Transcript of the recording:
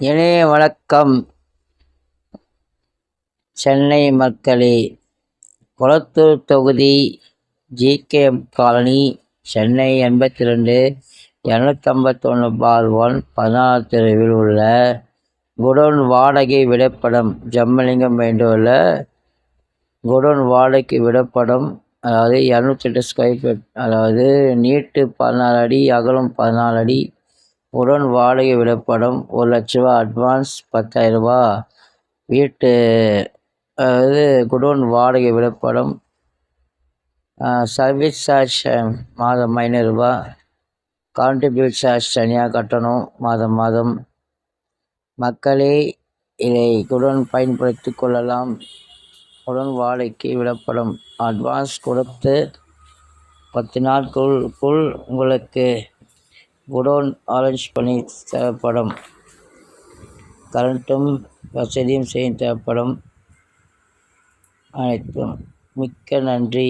இணைய வணக்கம். சென்னை மக்களே குளத்தூர் தொகுதி ஜிகேஎம் காலனி சென்னை எண்பத்தி ரெண்டு இரநூத்தம்பத்தொன்று பார் ஒன் பதினாறு தெருவில் உள்ள குடோன் வாடகை விடப்படம் ஜம்மலிங்கம் வேண்டுள்ள குடோன் வாடகைக்கு விடப்படம் அதாவது இரநூத்தெட்டு ஸ்கொயர் ஃபீட் அதாவது நீட்டு பதினாலு அடி அகலம் பதினாலு அடி உடன் வாடகை விடப்படும் ஒரு லட்ச ரூபா அட்வான்ஸ் பத்தாயிரரூபா. வீட்டு அதாவது குடோன் வாடகை விடப்படும் சர்வீஸ் சார்ஜ் மாதம் ஐநூறுரூபா. கான்ட்ரிபியூட் சார்ஜ் தனியாக கட்டணும் மாதம் மாதம். மக்களே இதை குடோன் பயன்படுத்தி கொள்ளலாம். உடன் வாடகைக்கு விடப்படும் அட்வான்ஸ் கொடுத்து பத்து நாட்களுக்குள் உங்களுக்கு குடோன் அரேஞ்ச் பண்ணி தேவைப்படும். கரண்ட்டும் வசதியும் செய்யும் தேவைப்படும். அனைத்தும். மிக்க நன்றி.